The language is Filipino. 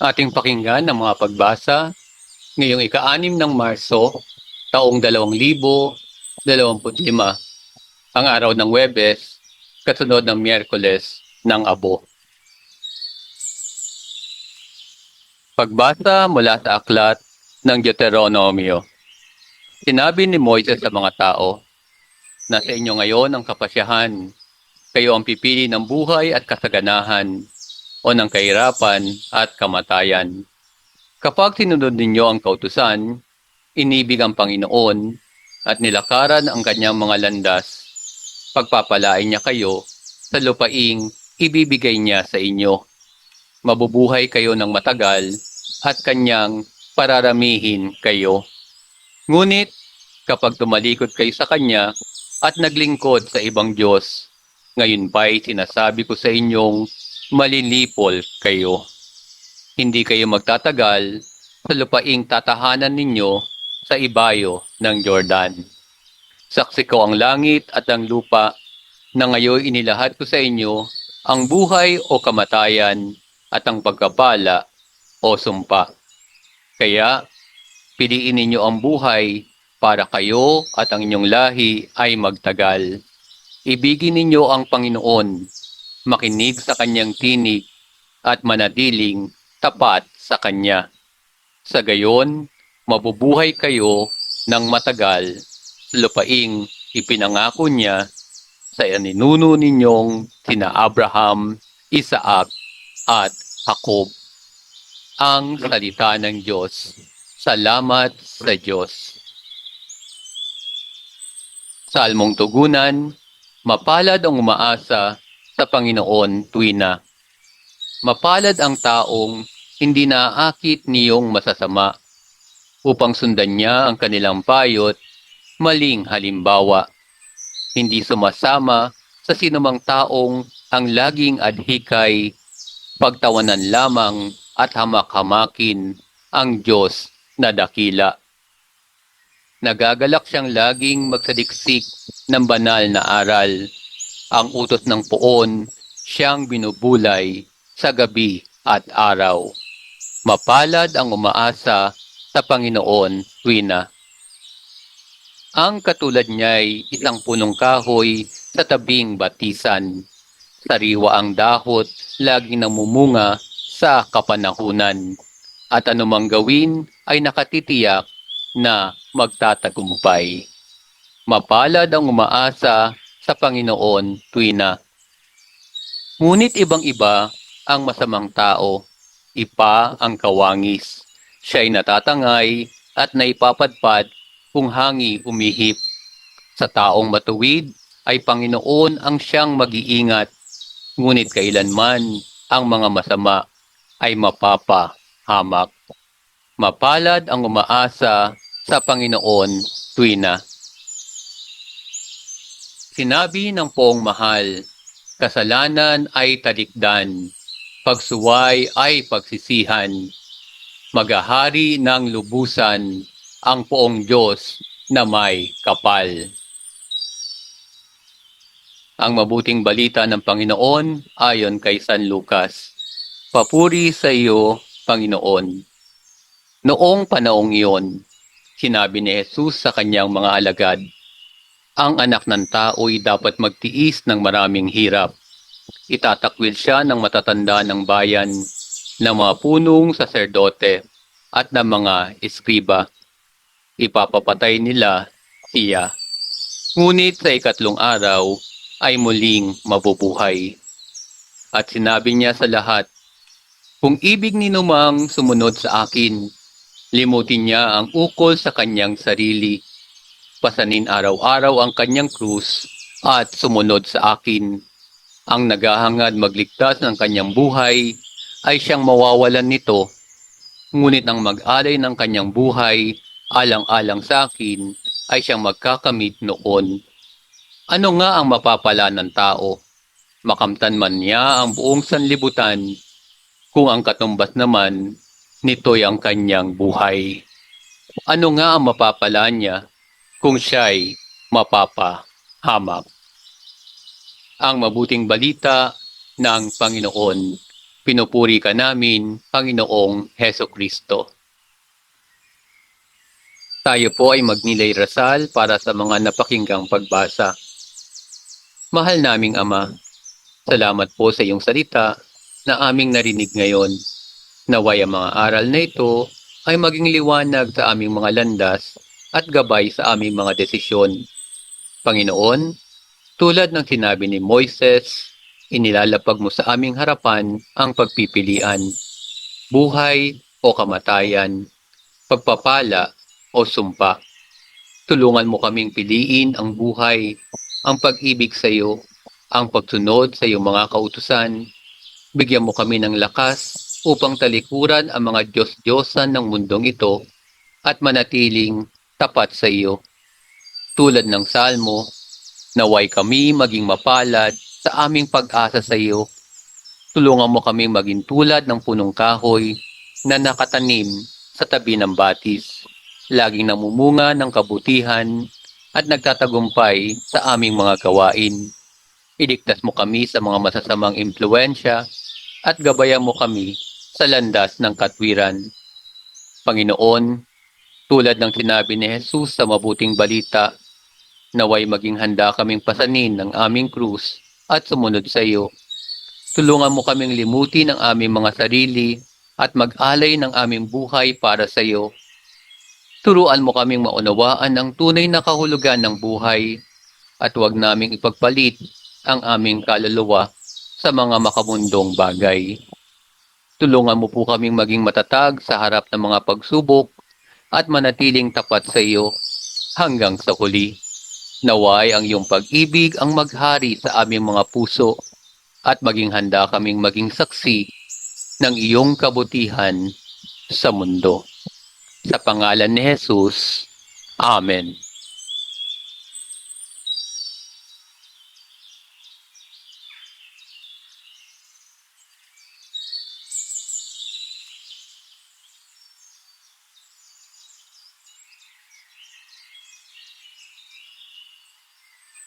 Ating pakinggan ang mga pagbasa ngayong ika-anim ng Marso, taong 2025, ang araw ng Webes, kasunod ng Miyerkules ng Abo. Pagbasa mula sa aklat ng Deuteronomio. Sinabi ni Moises sa mga tao, Nasa inyo ngayon ang kapasyahan. Kayo ang pipili ng buhay at kasaganahan o ng kahirapan at kamatayan. Kapag sinunod ninyo ang kautusan, inibig ang Panginoon at nilakaran ang kanyang mga landas, pagpapalain niya kayo sa lupaing ibibigay niya sa inyo. Mabubuhay kayo ng matagal at kanyang pararamihin kayo. Ngunit kapag tumalikod kayo sa kanya at naglingkod sa ibang Diyos, ngayon pa'y sinasabi ko sa inyong malilipol kayo. Hindi kayo magtatagal sa lupaing tatahanan ninyo sa ibayo ng Jordan. Saksi ko ang langit at ang lupa na ngayon inilahad ko sa inyo ang buhay o kamatayan at ang pagkapala o sumpa. Kaya, piliin ninyo ang buhay para kayo at ang inyong lahi ay magtagal. Ibigin ninyo ang Panginoon, makinig sa kanyang tinig at manatiling tapat sa kanya. Sa gayon, mabubuhay kayo ng matagal sa lupaing ipinangako niya sa ninuno ninyong sina Abraham, Isaac at Jacob. Ang salita ng Diyos. Salamat sa Diyos. Salmong Tugunan, Mapalad ang umaasa sa Panginoon tuwina. Mapalad ang taong hindi naaakit niyong masasama upang sundan niya ang kanilang payot, maling halimbawa. Hindi sumasama sa sinumang taong ang laging adhikay, pagtawanan lamang at hamak-hamakin ang Diyos na dakila. Nagagalak siyang laging magsadiksik ng banal na aral. Ang utos ng poon, siyang binubulay sa gabi at araw. Mapalad ang umaasa sa Panginoon tuwina. Ang katulad niya'y isang punong kahoy sa tabing batisan. Sariwa ang dahot, laging namumunga sa kapanahunan. At anumang gawin ay nakatitiyak na magtatagumpay. Mapalad ang umaasa sa Panginoon tuwina. Ngunit ibang-iba ang masamang tao, ipa ang kawangis. Siya'y natatangay at naipapadpad kung hangi umihip. Sa taong matuwid ay Panginoon ang siyang mag-iingat, ngunit kailanman ang mga masama ay mapapahamak. Mapalad ang umaasa sa Panginoon tuwina. Sinabi ng poong mahal, kasalanan ay talikdan, pagsuway ay pagsisihan, magahari ng lubusan ang poong Diyos na may kapal. Ang mabuting balita ng Panginoon ayon kay San Lucas. Papuri sa iyo, Panginoon. Noong panaong iyon, sinabi ni Jesus sa kanyang mga alagad, ang anak ng tao'y dapat magtiis ng maraming hirap. Itatakwil siya ng matatanda ng bayan, ng mga punong saserdote at ng mga eskriba. Ipapapatay nila siya. Ngunit sa ikatlong araw ay muling mabubuhay. At sinabi niya sa lahat, Kung ibig ni numang sumunod sa akin, limutin niya ang ukol sa kanyang sarili pasanin araw-araw ang kanyang krus at sumunod sa akin. Ang naghahangad magligtas ng kanyang buhay ay siyang mawawalan nito. Ngunit ang mag-alay ng kanyang buhay alang-alang sa akin ay siyang magkakamit noon. Ano nga ang mapapala ng tao? Makamtan man niya ang buong sanlibutan kung ang katumbas naman nito'y ang kanyang buhay. Ano nga ang mapapala niya kung siya'y mapapahamak. Ang mabuting balita ng Panginoon. Pinupuri ka namin, Panginoong Heso Kristo. Tayo po ay magnilay rasal para sa mga napakinggang pagbasa. Mahal naming Ama, salamat po sa iyong salita na aming narinig ngayon. Naway ang mga aral na ito ay maging liwanag sa aming mga landas at gabay sa aming mga desisyon. Panginoon, tulad ng sinabi ni Moises, inilalapag mo sa aming harapan ang pagpipilian, buhay o kamatayan, pagpapala o sumpa. Tulungan mo kaming piliin ang buhay, ang pag-ibig sa iyo, ang pagsunod sa iyong mga kautusan. Bigyan mo kami ng lakas upang talikuran ang mga Diyos-Diyosan ng mundong ito at manatiling tapat sa iyo. Tulad ng Salmo, naway kami maging mapalad sa aming pag-asa sa iyo. Tulungan mo kaming maging tulad ng punong kahoy na nakatanim sa tabi ng batis, laging namumunga ng kabutihan at nagtatagumpay sa aming mga gawain. Iligtas mo kami sa mga masasamang impluensya at gabayan mo kami sa landas ng katwiran. Panginoon, tulad ng sinabi ni Jesus sa mabuting balita, naway maging handa kaming pasanin ng aming krus at sumunod sa iyo. Tulungan mo kaming limutin ang aming mga sarili at mag-alay ng aming buhay para sa iyo. Turuan mo kaming maunawaan ang tunay na kahulugan ng buhay at huwag naming ipagpalit ang aming kaluluwa sa mga makamundong bagay. Tulungan mo po kaming maging matatag sa harap ng mga pagsubok at manatiling tapat sa iyo hanggang sa huli. Naway ang iyong pag-ibig ang maghari sa aming mga puso at maging handa kaming maging saksi ng iyong kabutihan sa mundo. Sa pangalan ni Jesus, Amen.